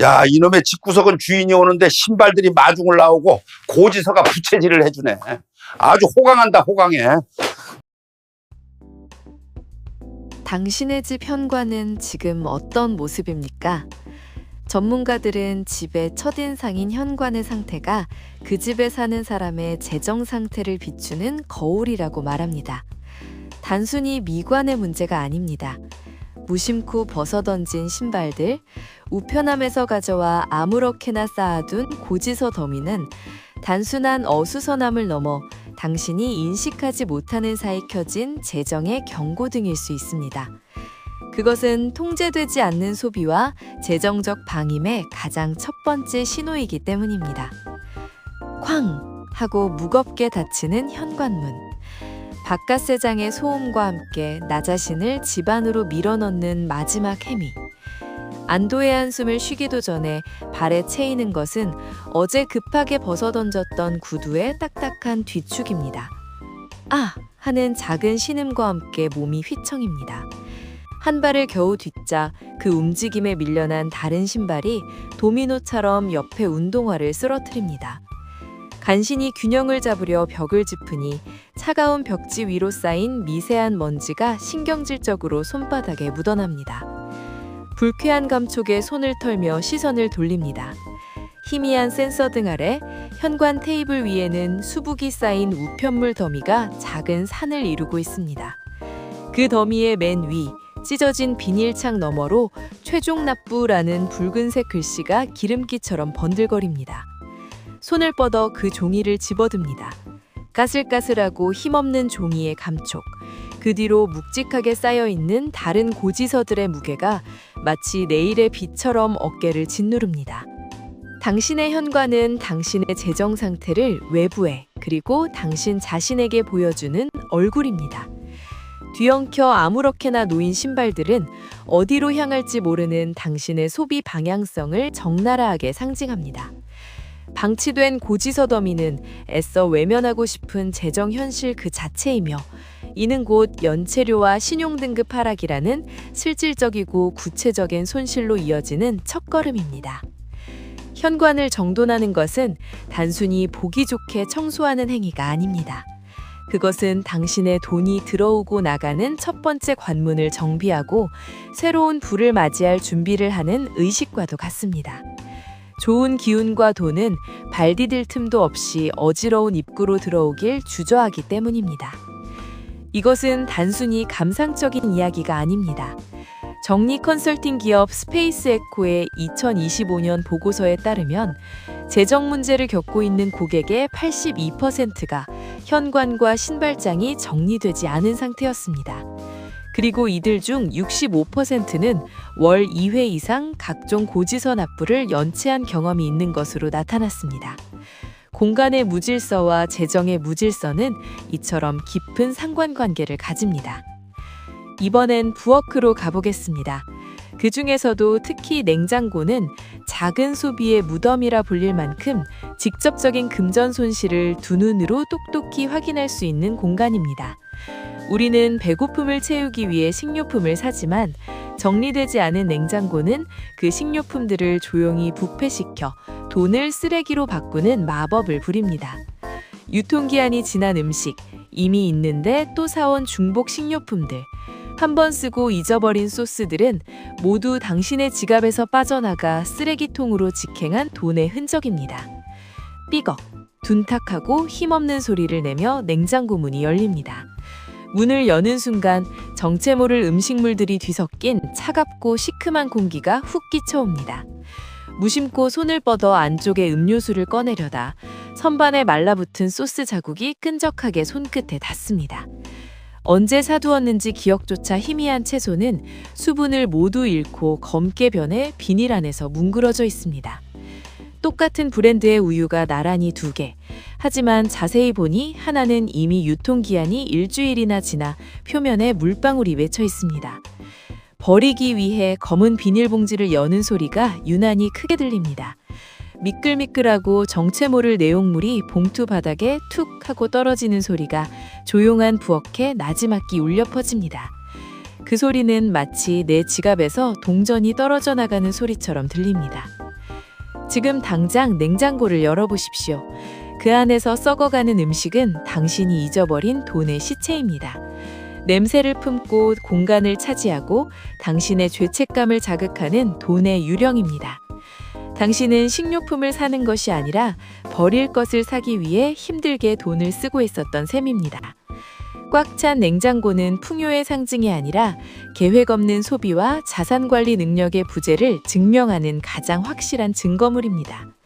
야, 이놈의 집구석은 주인이 오는데 신발들이 마중을 나오고 고지서가 부채질을 해주네. 아주 호강한다, 호강해. 당신의 집 현관은 지금 어떤 모습입니까? 전문가들은 집의 첫인상인 현관의 상태가 그 집에 사는 사람의 재정 상태를 비추는 거울이라고 말합니다. 단순히 미관의 문제가 아닙니다. 무심코 벗어던진 신발들, 우편함에서 가져와 아무렇게나 쌓아둔 고지서 더미는 단순한 어수선함을 넘어 당신이 인식하지 못하는 사이 켜진 재정의 경고등일 수 있습니다. 그것은 통제되지 않는 소비와 재정적 방임의 가장 첫 번째 신호이기 때문입니다. 쾅! 하고 무겁게 닫히는 현관문. 바깥 세상의 소음과 함께 나 자신을 집 안으로 밀어넣는 마지막 해미. 안도의 한숨을 쉬기도 전에 발에 채이는 것은 어제 급하게 벗어던졌던 구두의 딱딱한 뒤축입니다. 아! 하는 작은 신음과 함께 몸이 휘청입니다. 한 발을 겨우 뒷자 그 움직임에 밀려난 다른 신발이 도미노처럼 옆에 운동화를 쓰러뜨립니다. 간신히 균형을 잡으려 벽을 짚으니 차가운 벽지 위로 쌓인 미세한 먼지가 신경질적으로 손바닥에 묻어납니다. 불쾌한 감촉에 손을 털며 시선을 돌립니다. 희미한 센서 등 아래 현관 테이블 위에는 수북이 쌓인 우편물 더미가 작은 산을 이루고 있습니다. 그 더미의 맨 위, 찢어진 비닐창 너머로 최종 납부라는 붉은색 글씨가 기름기처럼 번들거립니다. 손을 뻗어 그 종이를 집어듭니다. 까슬까슬하고 힘없는 종이의 감촉, 그 뒤로 묵직하게 쌓여 있는 다른 고지서들의 무게가 마치 내일의 비처럼 어깨를 짓누릅니다. 당신의 현관은 당신의 재정 상태를 외부에 그리고 당신 자신에게 보여주는 얼굴입니다. 뒤엉켜 아무렇게나 놓인 신발들은 어디로 향할지 모르는 당신의 소비 방향성을 적나라하게 상징합니다. 방치된 고지서 더미는 애써 외면하고 싶은 재정 현실 그 자체이며 이는 곧 연체료와 신용 등급 하락이라는 실질적이고 구체적인 손실로 이어지는 첫걸음입니다. 현관을 정돈하는 것은 단순히 보기 좋게 청소하는 행위가 아닙니다. 그것은 당신의 돈이 들어오고 나가는 첫 번째 관문을 정비하고 새로운 불을 맞이할 준비를 하는 의식과도 같습니다. 좋은 기운과 돈은 발 디딜 틈도 없이 어지러운 입구로 들어오길 주저하기 때문입니다. 이것은 단순히 감상적인 이야기가 아닙니다. 정리 컨설팅 기업 스페이스 에코의 2025년 보고서에 따르면 재정 문제를 겪고 있는 고객의 82%가 현관과 신발장이 정리되지 않은 상태였습니다. 그리고 이들 중 65%는 월 2회 이상 각종 고지서 납부를 연체한 경험이 있는 것으로 나타났습니다. 공간의 무질서와 재정의 무질서는 이처럼 깊은 상관관계를 가집니다. 이번엔 부엌으로 가보겠습니다. 그 중에서도 특히 냉장고는 작은 소비의 무덤이라 불릴 만큼 직접적인 금전 손실을 두 눈으로 똑똑히 확인할 수 있는 공간입니다. 우리는 배고픔을 채우기 위해 식료품을 사지만 정리되지 않은 냉장고는 그 식료품들을 조용히 부패시켜 돈을 쓰레기로 바꾸는 마법을 부립니다. 유통기한이 지난 음식, 이미 있는데 또 사온 중복 식료품들, 한 번 쓰고 잊어버린 소스들은 모두 당신의 지갑에서 빠져나가 쓰레기통으로 직행한 돈의 흔적입니다. 삐걱, 둔탁하고 힘없는 소리를 내며 냉장고 문이 열립니다. 문을 여는 순간 정체 모를 음식물들이 뒤섞인 차갑고 시큼한 공기가 훅 끼쳐옵니다. 무심코 손을 뻗어 안쪽에 음료수를 꺼내려다 선반에 말라붙은 소스 자국이 끈적하게 손끝에 닿습니다. 언제 사두었는지 기억조차 희미한 채소는 수분을 모두 잃고 검게 변해 비닐 안에서 뭉그러져 있습니다. 똑같은 브랜드의 우유가 나란히 두 개. 하지만 자세히 보니 하나는 이미 유통기한이 일주일이나 지나 표면에 물방울이 맺혀 있습니다. 버리기 위해 검은 비닐봉지를 여는 소리가 유난히 크게 들립니다. 미끌미끌하고 정체 모를 내용물이 봉투 바닥에 툭 하고 떨어지는 소리가 조용한 부엌에 나지막히 울려 퍼집니다. 그 소리는 마치 내 지갑에서 동전이 떨어져 나가는 소리처럼 들립니다. 지금 당장 냉장고를 열어보십시오. 그 안에서 썩어가는 음식은 당신이 잊어버린 돈의 시체입니다. 냄새를 품고 공간을 차지하고 당신의 죄책감을 자극하는 돈의 유령입니다. 당신은 식료품을 사는 것이 아니라 버릴 것을 사기 위해 힘들게 돈을 쓰고 있었던 셈입니다. 꽉 찬 냉장고는 풍요의 상징이 아니라 계획 없는 소비와 자산 관리 능력의 부재를 증명하는 가장 확실한 증거물입니다.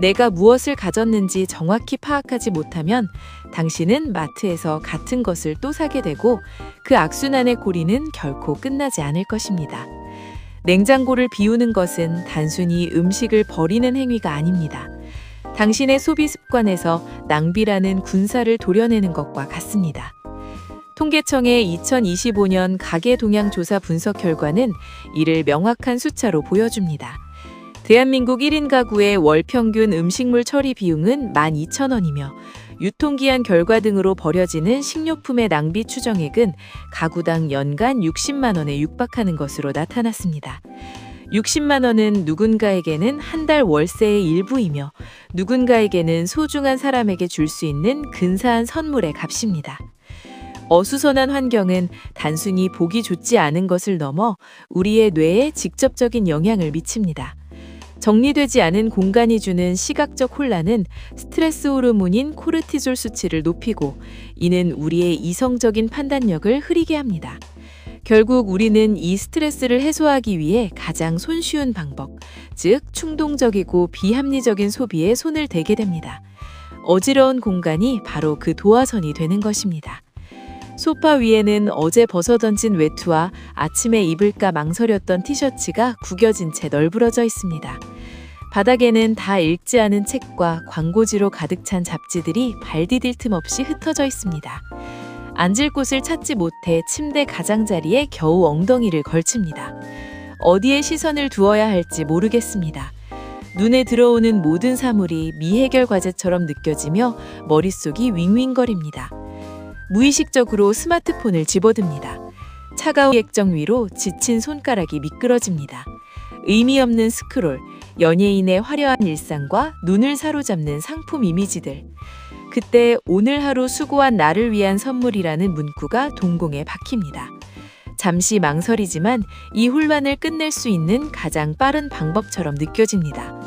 내가 무엇을 가졌는지 정확히 파악하지 못하면 당신은 마트에서 같은 것을 또 사게 되고 그 악순환의 고리는 결코 끝나지 않을 것입니다. 냉장고를 비우는 것은 단순히 음식을 버리는 행위가 아닙니다. 당신의 소비 습관에서 낭비라는 군사를 도려내는 것과 같습니다. 통계청의 2025년 가계 동향 조사 분석 결과는 이를 명확한 숫자로 보여줍니다. 대한민국 1인 가구의 월 평균 음식물 처리 비용은 12,000원이며 유통기한 결과 등으로 버려지는 식료품의 낭비 추정액은 가구당 연간 60만 원에 육박하는 것으로 나타났습니다. 60만 원은 누군가에게는 한 달 월세의 일부이며 누군가에게는 소중한 사람에게 줄 수 있는 근사한 선물의 값입니다. 어수선한 환경은 단순히 보기 좋지 않은 것을 넘어 우리의 뇌에 직접적인 영향을 미칩니다. 정리되지 않은 공간이 주는 시각적 혼란은 스트레스 호르몬인 코르티졸 수치를 높이고 이는 우리의 이성적인 판단력을 흐리게 합니다. 결국 우리는 이 스트레스를 해소하기 위해 가장 손쉬운 방법, 즉 충동적이고 비합리적인 소비에 손을 대게 됩니다. 어지러운 공간이 바로 그 도화선이 되는 것입니다. 소파 위에는 어제 벗어던진 외투와 아침에 입을까 망설였던 티셔츠가 구겨진 채 널브러져 있습니다. 바닥에는 다 읽지 않은 책과 광고지로 가득 찬 잡지들이 발 디딜 틈 없이 흩어져 있습니다. 앉을 곳을 찾지 못해 침대 가장자리에 겨우 엉덩이를 걸칩니다. 어디에 시선을 두어야 할지 모르겠습니다. 눈에 들어오는 모든 사물이 미해결 과제처럼 느껴지며 머릿속이 윙윙거립니다. 무의식적으로 스마트폰을 집어듭니다. 차가운 액정 위로 지친 손가락이 미끄러집니다. 의미 없는 스크롤, 연예인의 화려한 일상과 눈을 사로잡는 상품 이미지들. 그때 오늘 하루 수고한 나를 위한 선물이라는 문구가 동공에 박힙니다. 잠시 망설이지만 이 혼란을 끝낼 수 있는 가장 빠른 방법처럼 느껴집니다.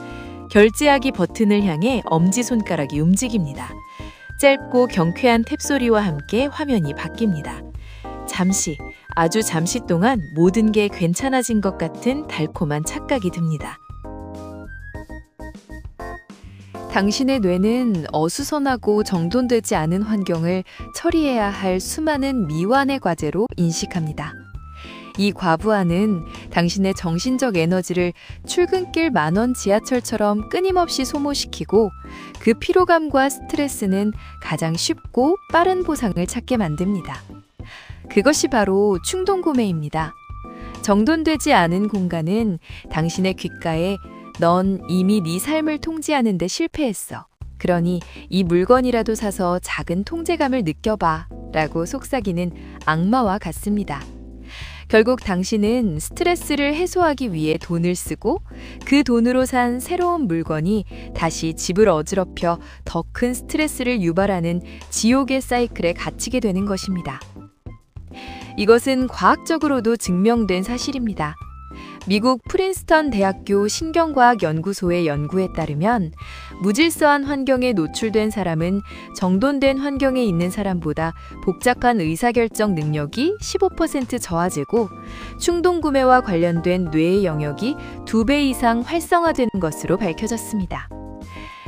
결제하기 버튼을 향해 엄지손가락이 움직입니다. 짧고 경쾌한 탭소리와 함께 화면이 바뀝니다. 잠시, 아주 잠시 동안 모든 게 괜찮아진 것 같은 달콤한 착각이 듭니다. 당신의 뇌는 어수선하고 정돈되지 않은 환경을 처리해야 할 수많은 미완의 과제로 인식합니다. 이 과부하는 당신의 정신적 에너지를 출근길 만원 지하철처럼 끊임없이 소모시키고 그 피로감과 스트레스는 가장 쉽고 빠른 보상을 찾게 만듭니다. 그것이 바로 충동 구매입니다. 정돈되지 않은 공간은 당신의 귓가에 넌 이미 네 삶을 통제하는 데 실패했어. 그러니 이 물건이라도 사서 작은 통제감을 느껴봐. 라고 속삭이는 악마와 같습니다. 결국 당신은 스트레스를 해소하기 위해 돈을 쓰고 그 돈으로 산 새로운 물건이 다시 집을 어지럽혀 더 큰 스트레스를 유발하는 지옥의 사이클에 갇히게 되는 것입니다. 이것은 과학적으로도 증명된 사실입니다. 미국 프린스턴 대학교 신경과학 연구소의 연구에 따르면 무질서한 환경에 노출된 사람은 정돈된 환경에 있는 사람보다 복잡한 의사결정 능력이 15% 저하되고 충동 구매와 관련된 뇌의 영역이 2배 이상 활성화되는 것으로 밝혀졌습니다.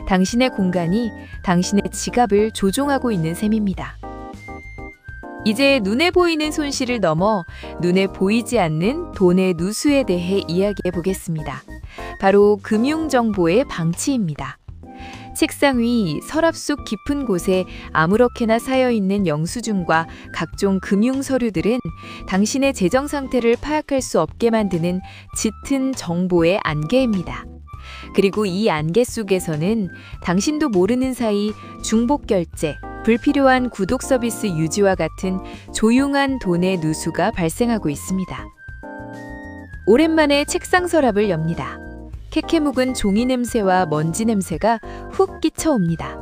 당신의 공간이 당신의 지갑을 조종하고 있는 셈입니다. 이제 눈에 보이는 손실을 넘어 눈에 보이지 않는 돈의 누수에 대해 이야기해 보겠습니다. 바로 금융정보의 방치입니다. 책상 위 서랍 속 깊은 곳에 아무렇게나 쌓여 있는 영수증과 각종 금융 서류들은 당신의 재정 상태를 파악할 수 없게 만드는 짙은 정보의 안개입니다. 그리고 이 안개 속에서는 당신도 모르는 사이 중복 결제, 불필요한 구독 서비스 유지와 같은 조용한 돈의 누수가 발생하고 있습니다. 오랜만에 책상 서랍을 엽니다. 캐캐 묵은 종이 냄새와 먼지 냄새가 훅 끼쳐옵니다.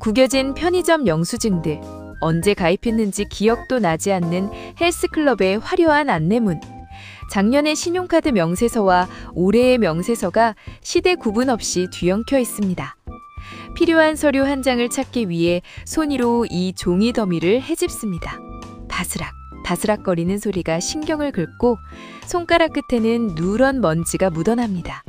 구겨진 편의점 영수증들, 언제 가입했는지 기억도 나지 않는 헬스클럽의 화려한 안내문, 작년의 신용카드 명세서와 올해의 명세서가 시대 구분 없이 뒤엉켜 있습니다. 필요한 서류 한 장을 찾기 위해 손으로 이 종이 더미를 헤집습니다. 바스락, 바스락거리는 소리가 신경을 긁고 손가락 끝에는 누런 먼지가 묻어납니다.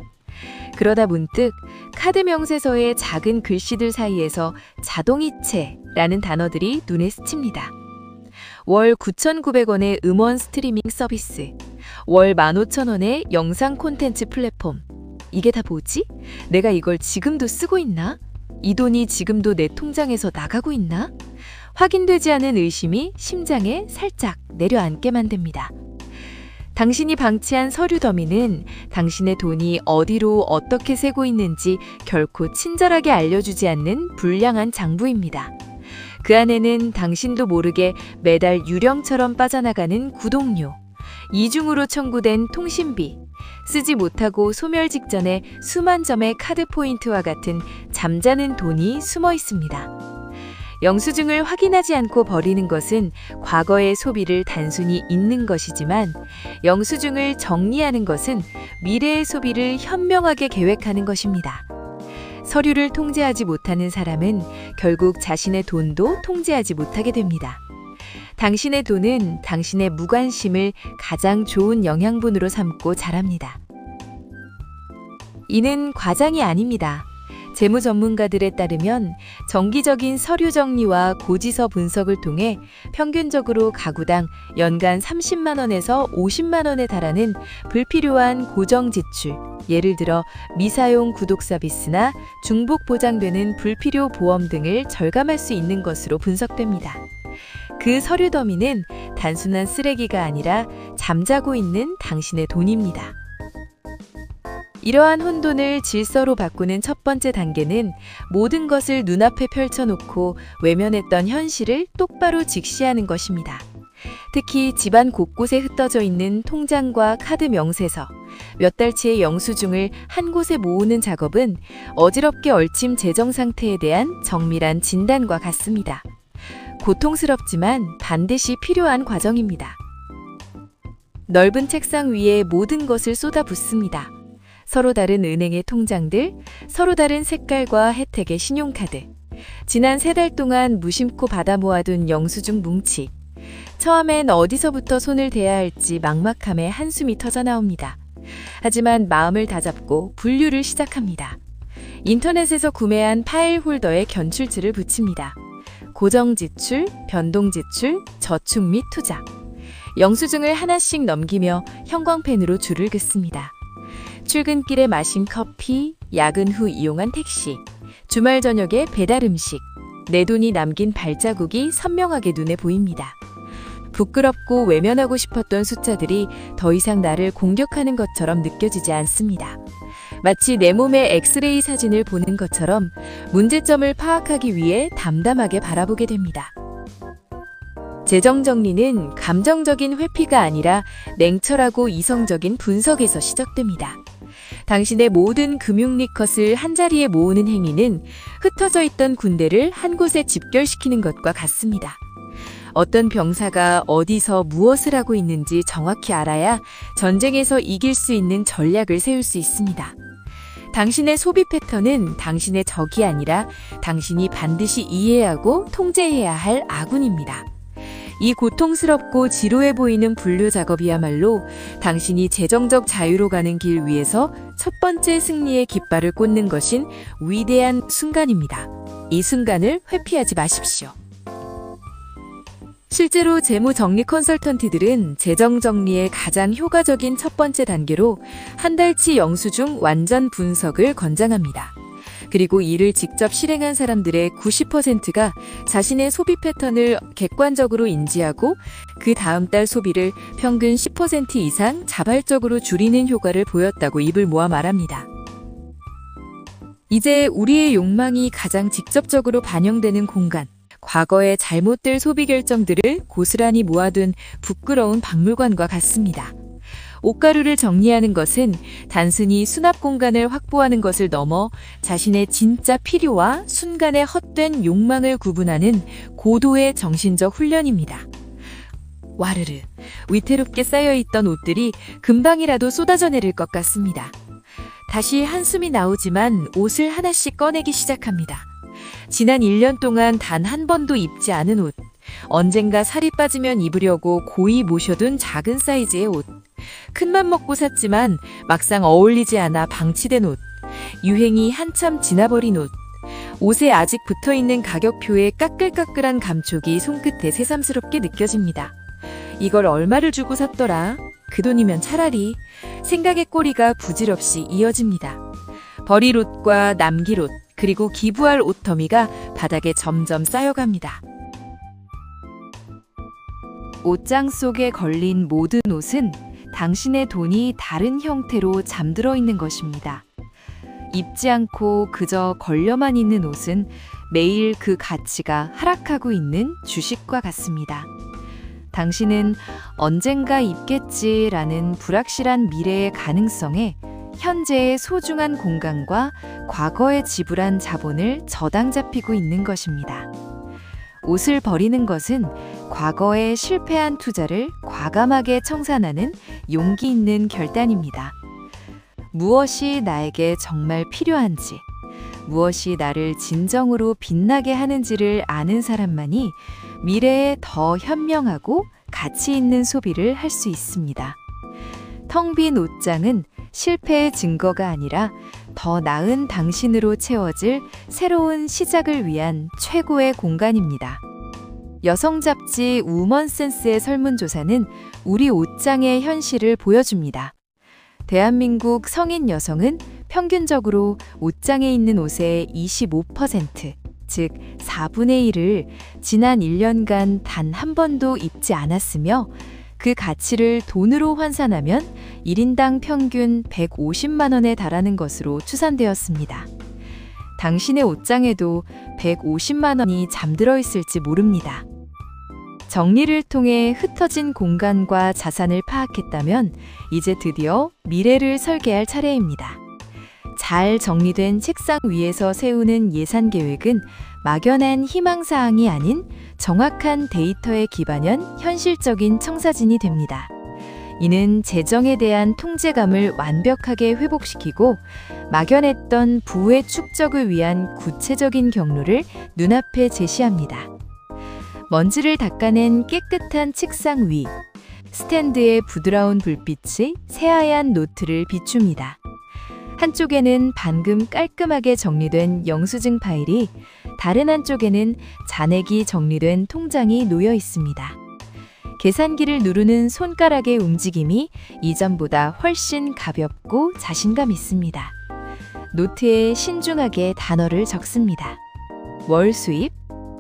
그러다 문득 카드 명세서의 작은 글씨들 사이에서 자동이체라는 단어들이 눈에 스칩니다. 월 9,900원의 음원 스트리밍 서비스, 월 15,000원의 영상 콘텐츠 플랫폼. 이게 다 뭐지? 내가 이걸 지금도 쓰고 있나? 이 돈이 지금도 내 통장에서 나가고 있나? 확인되지 않은 의심이 심장에 살짝 내려앉게 만듭니다. 당신이 방치한 서류 더미는 당신의 돈이 어디로 어떻게 새고 있는지 결코 친절하게 알려주지 않는 불량한 장부입니다. 그 안에는 당신도 모르게 매달 유령처럼 빠져나가는 구독료, 이중으로 청구된 통신비, 쓰지 못하고 소멸 직전에 수만 점의 카드 포인트와 같은 잠자는 돈이 숨어 있습니다. 영수증을 확인하지 않고 버리는 것은 과거의 소비를 단순히 잊는 것이지만 영수증을 정리하는 것은 미래의 소비를 현명하게 계획하는 것입니다. 서류를 통제하지 못하는 사람은 결국 자신의 돈도 통제하지 못하게 됩니다. 당신의 돈은 당신의 무관심을 가장 좋은 영양분으로 삼고 자랍니다. 이는 과장이 아닙니다. 재무 전문가들에 따르면 정기적인 서류 정리와 고지서 분석을 통해 평균적으로 가구당 연간 30만 원에서 50만 원에 달하는 불필요한 고정 지출, 예를 들어 미사용 구독 서비스나 중복 보장되는 불필요 보험 등을 절감할 수 있는 것으로 분석됩니다. 그 서류 더미는 단순한 쓰레기가 아니라 잠자고 있는 당신의 돈입니다. 이러한 혼돈을 질서로 바꾸는 첫 번째 단계는 모든 것을 눈앞에 펼쳐놓고 외면했던 현실을 똑바로 직시하는 것입니다. 특히 집안 곳곳에 흩어져 있는 통장과 카드 명세서, 몇 달치의 영수증을 한 곳에 모으는 작업은 어지럽게 얽힌 재정 상태에 대한 정밀한 진단과 같습니다. 고통스럽지만 반드시 필요한 과정입니다. 넓은 책상 위에 모든 것을 쏟아붓습니다. 서로 다른 은행의 통장들, 서로 다른 색깔과 혜택의 신용카드, 지난 세 달 동안 무심코 받아 모아둔 영수증 뭉치. 처음엔 어디서부터 손을 대야 할지 막막함에 한숨이 터져 나옵니다. 하지만 마음을 다잡고 분류를 시작합니다. 인터넷에서 구매한 파일 홀더에 견출지를 붙입니다. 고정 지출, 변동 지출, 저축 및 투자. 영수증을 하나씩 넘기며 형광펜으로 줄을 긋습니다. 출근길에 마신 커피, 야근 후 이용한 택시, 주말 저녁에 배달 음식, 내 돈이 남긴 발자국이 선명하게 눈에 보입니다. 부끄럽고 외면하고 싶었던 숫자들이 더 이상 나를 공격하는 것처럼 느껴지지 않습니다. 마치 내 몸의 엑스레이 사진을 보는 것처럼 문제점을 파악하기 위해 담담하게 바라보게 됩니다. 재정 정리는 감정적인 회피가 아니라 냉철하고 이성적인 분석에서 시작됩니다. 당신의 모든 금융 리컷을 한자리에 모으는 행위는 흩어져 있던 군대를 한 곳에 집결시키는 것과 같습니다. 어떤 병사가 어디서 무엇을 하고 있는지 정확히 알아야 전쟁에서 이길 수 있는 전략을 세울 수 있습니다. 당신의 소비 패턴은 당신의 적이 아니라 당신이 반드시 이해하고 통제해야 할 아군입니다. 이 고통스럽고 지루해 보이는 분류 작업이야말로 당신이 재정적 자유로 가는 길 위에서 첫 번째 승리의 깃발을 꽂는 것인 위대한 순간입니다. 이 순간을 회피하지 마십시오. 실제로 재무 정리 컨설턴트들은 재정 정리의 가장 효과적인 첫 번째 단계로 한 달치 영수증 완전 분석을 권장합니다. 그리고 이를 직접 실행한 사람들의 90%가 자신의 소비 패턴을 객관적으로 인지하고 그 다음 달 소비를 평균 10% 이상 자발적으로 줄이는 효과를 보였다고 입을 모아 말합니다. 이제 우리의 욕망이 가장 직접적으로 반영되는 공간, 과거의 잘못될 소비 결정들을 고스란히 모아둔 부끄러운 박물관과 같습니다. 옷가루를 정리하는 것은 단순히 수납 공간을 확보하는 것을 넘어 자신의 진짜 필요와 순간의 헛된 욕망을 구분하는 고도의 정신적 훈련입니다. 와르르, 위태롭게 쌓여있던 옷들이 금방이라도 쏟아져 내릴 것 같습니다. 다시 한숨이 나오지만 옷을 하나씩 꺼내기 시작합니다. 지난 1년 동안 단 한 번도 입지 않은 옷. 언젠가 살이 빠지면 입으려고 고이 모셔둔 작은 사이즈의 옷. 큰맘 먹고 샀지만 막상 어울리지 않아 방치된 옷. 유행이 한참 지나버린 옷. 옷에 아직 붙어 있는 가격표의 까끌까끌한 감촉이 손끝에 새삼스럽게 느껴집니다. 이걸 얼마를 주고 샀더라? 그 돈이면 차라리 생각의 꼬리가 부질없이 이어집니다. 버릴 옷과 남길 옷, 그리고 기부할 옷 더미가 바닥에 점점 쌓여갑니다. 옷장 속에 걸린 모든 옷은 당신의 돈이 다른 형태로 잠들어 있는 것입니다. 입지 않고 그저 걸려만 있는 옷은 매일 그 가치가 하락하고 있는 주식과 같습니다. 당신은 언젠가 입겠지라는 불확실한 미래의 가능성에 현재의 소중한 공간과 과거에 지불한 자본을 저당 잡히고 있는 것입니다. 옷을 버리는 것은 과거에 실패한 투자를 과감하게 청산하는 용기 있는 결단입니다. 무엇이 나에게 정말 필요한지, 무엇이 나를 진정으로 빛나게 하는지를 아는 사람만이 미래에 더 현명하고 가치 있는 소비를 할 수 있습니다. 텅 빈 옷장은 실패의 증거가 아니라 더 나은 당신으로 채워질 새로운 시작을 위한 최고의 공간입니다. 여성 잡지 우먼센스의 설문조사는 우리 옷장의 현실을 보여줍니다. 대한민국 성인 여성은 평균적으로 옷장에 있는 옷의 25%, 즉 4분의 1을 지난 1년간 단 한 번도 입지 않았으며 그 가치를 돈으로 환산하면 1인당 평균 150만 원에 달하는 것으로 추산되었습니다. 당신의 옷장에도 150만 원이 잠들어 있을지 모릅니다. 정리를 통해 흩어진 공간과 자산을 파악했다면 이제 드디어 미래를 설계할 차례입니다. 잘 정리된 책상 위에서 세우는 예산 계획은 막연한 희망사항이 아닌 정확한 데이터에 기반한 현실적인 청사진이 됩니다. 이는 재정에 대한 통제감을 완벽하게 회복시키고 막연했던 부의 축적을 위한 구체적인 경로를 눈앞에 제시합니다. 먼지를 닦아낸 깨끗한 책상 위, 스탠드의 부드러운 불빛이 새하얀 노트를 비춥니다. 한쪽에는 방금 깔끔하게 정리된 영수증 파일이 다른 한쪽에는 잔액이 정리된 통장이 놓여 있습니다. 계산기를 누르는 손가락의 움직임이 이전보다 훨씬 가볍고 자신감 있습니다. 노트에 신중하게 단어를 적습니다. 월 수입,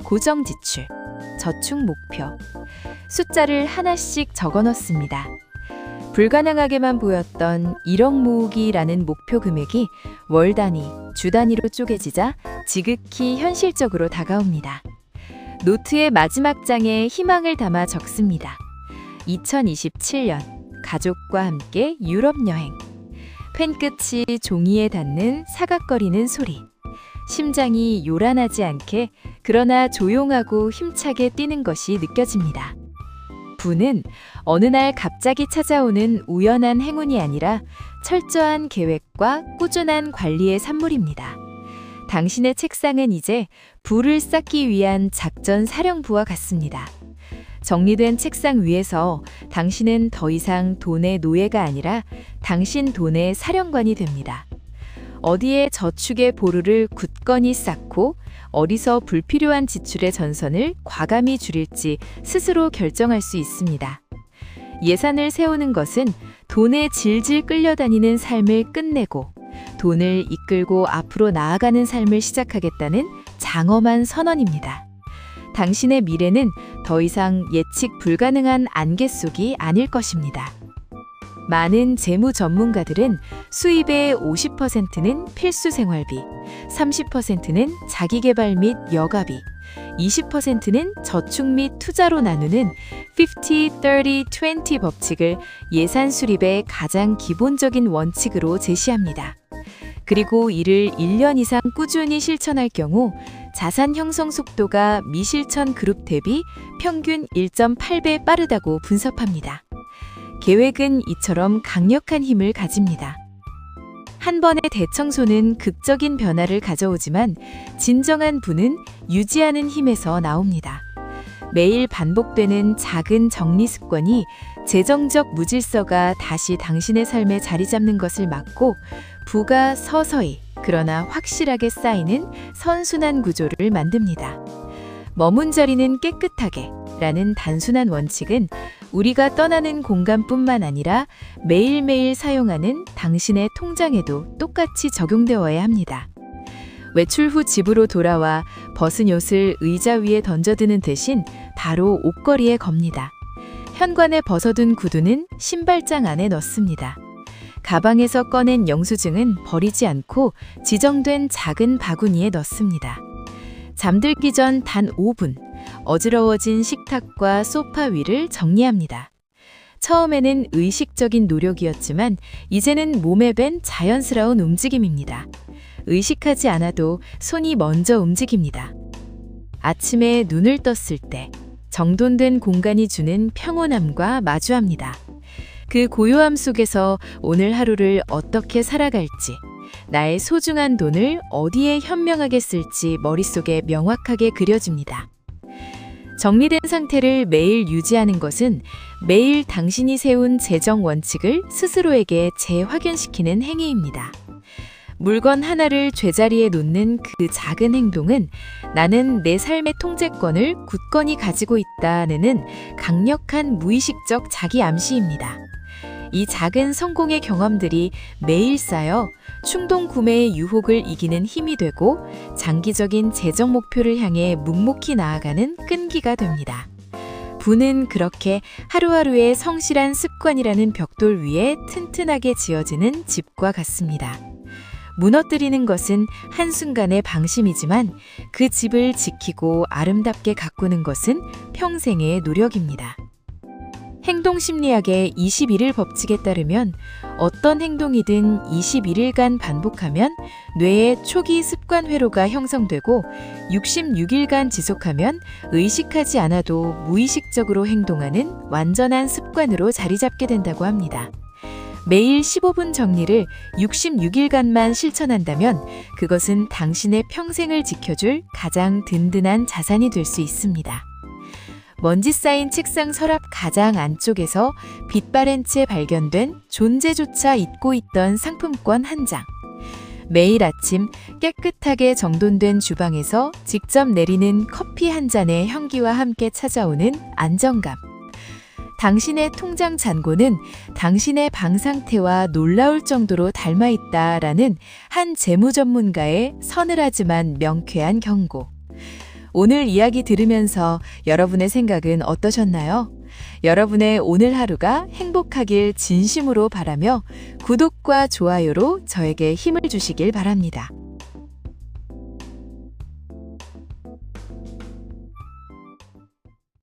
고정 지출, 저축 목표. 숫자를 하나씩 적어 넣습니다. 불가능하게만 보였던 1억 모으기라는 목표 금액이 월 단위, 주 단위로 쪼개지자 지극히 현실적으로 다가옵니다. 노트의 마지막 장에 희망을 담아 적습니다. 2027년 가족과 함께 유럽 여행. 펜 끝이 종이에 닿는 사각거리는 소리. 심장이 요란하지 않게 그러나 조용하고 힘차게 뛰는 것이 느껴집니다. 부는 어느 날 갑자기 찾아오는 우연한 행운이 아니라 철저한 계획과 꾸준한 관리의 산물입니다. 당신의 책상은 이제 부를 쌓기 위한 작전 사령부와 같습니다. 정리된 책상 위에서 당신은 더 이상 돈의 노예가 아니라 당신 돈의 사령관이 됩니다. 어디에 저축의 보루를 굳건히 쌓고 어디서 불필요한 지출의 전선을 과감히 줄일지 스스로 결정할 수 있습니다. 예산을 세우는 것은 돈에 질질 끌려다니는 삶을 끝내고 돈을 이끌고 앞으로 나아가는 삶을 시작하겠다는 장엄한 선언입니다. 당신의 미래는 더 이상 예측 불가능한 안개 속이 아닐 것입니다. 많은 재무 전문가들은 수입의 50%는 필수 생활비, 30%는 자기개발 및 여가비, 20%는 저축 및 투자로 나누는 50, 30, 20 법칙을 예산 수립의 가장 기본적인 원칙으로 제시합니다. 그리고 이를 1년 이상 꾸준히 실천할 경우 자산 형성 속도가 미실천 그룹 대비 평균 1.8배 빠르다고 분석합니다. 계획은 이처럼 강력한 힘을 가집니다. 한 번의 대청소는 극적인 변화를 가져오지만 진정한 부는 유지하는 힘에서 나옵니다. 매일 반복되는 작은 정리 습관이 재정적 무질서가 다시 당신의 삶에 자리 잡는 것을 막고 부가 서서히 그러나 확실하게 쌓이는 선순환 구조를 만듭니다. 머문 자리는 깨끗하게 라는 단순한 원칙은 우리가 떠나는 공간뿐만 아니라 매일매일 사용하는 당신의 통장에도 똑같이 적용되어야 합니다. 외출 후 집으로 돌아와 벗은 옷을 의자 위에 던져드는 대신 바로 옷걸이에 겁니다. 현관에 벗어둔 구두는 신발장 안에 넣습니다. 가방에서 꺼낸 영수증은 버리지 않고 지정된 작은 바구니에 넣습니다. 잠들기 전 단 5분, 어지러워진 식탁과 소파 위를 정리합니다. 처음에는 의식적인 노력이었지만 이제는 몸에 밴 자연스러운 움직임입니다. 의식하지 않아도 손이 먼저 움직입니다. 아침에 눈을 떴을 때 정돈된 공간이 주는 평온함과 마주합니다. 그 고요함 속에서 오늘 하루를 어떻게 살아갈지, 나의 소중한 돈을 어디에 현명하게 쓸지 머릿속에 명확하게 그려집니다. 정리된 상태를 매일 유지하는 것은 매일 당신이 세운 재정 원칙을 스스로에게 재확인시키는 행위입니다. 물건 하나를 제자리에 놓는 그 작은 행동은 나는 내 삶의 통제권을 굳건히 가지고 있다는 강력한 무의식적 자기 암시입니다. 이 작은 성공의 경험들이 매일 쌓여 충동 구매의 유혹을 이기는 힘이 되고 장기적인 재정 목표를 향해 묵묵히 나아가는 끈기가 됩니다. 부는 그렇게 하루하루의 성실한 습관이라는 벽돌 위에 튼튼하게 지어지는 집과 같습니다. 무너뜨리는 것은 한순간의 방심이지만 그 집을 지키고 아름답게 가꾸는 것은 평생의 노력입니다. 행동심리학의 21일 법칙에 따르면 어떤 행동이든 21일간 반복하면 뇌의 초기 습관 회로가 형성되고 66일간 지속하면 의식하지 않아도 무의식적으로 행동하는 완전한 습관으로 자리 잡게 된다고 합니다. 매일 15분 정리를 66일간만 실천한다면 그것은 당신의 평생을 지켜줄 가장 든든한 자산이 될 수 있습니다. 먼지 쌓인 책상 서랍 가장 안쪽에서 빛바랜 채 발견된 존재조차 잊고 있던 상품권 한 장. 매일 아침 깨끗하게 정돈된 주방에서 직접 내리는 커피 한 잔의 향기와 함께 찾아오는 안정감. 당신의 통장 잔고는 당신의 방 상태와 놀라울 정도로 닮아 있다라는 한 재무 전문가의 서늘하지만 명쾌한 경고. 오늘 이야기 들으면서 여러분의 생각은 어떠셨나요? 여러분의 오늘 하루가 행복하길 진심으로 바라며 구독과 좋아요로 저에게 힘을 주시길 바랍니다.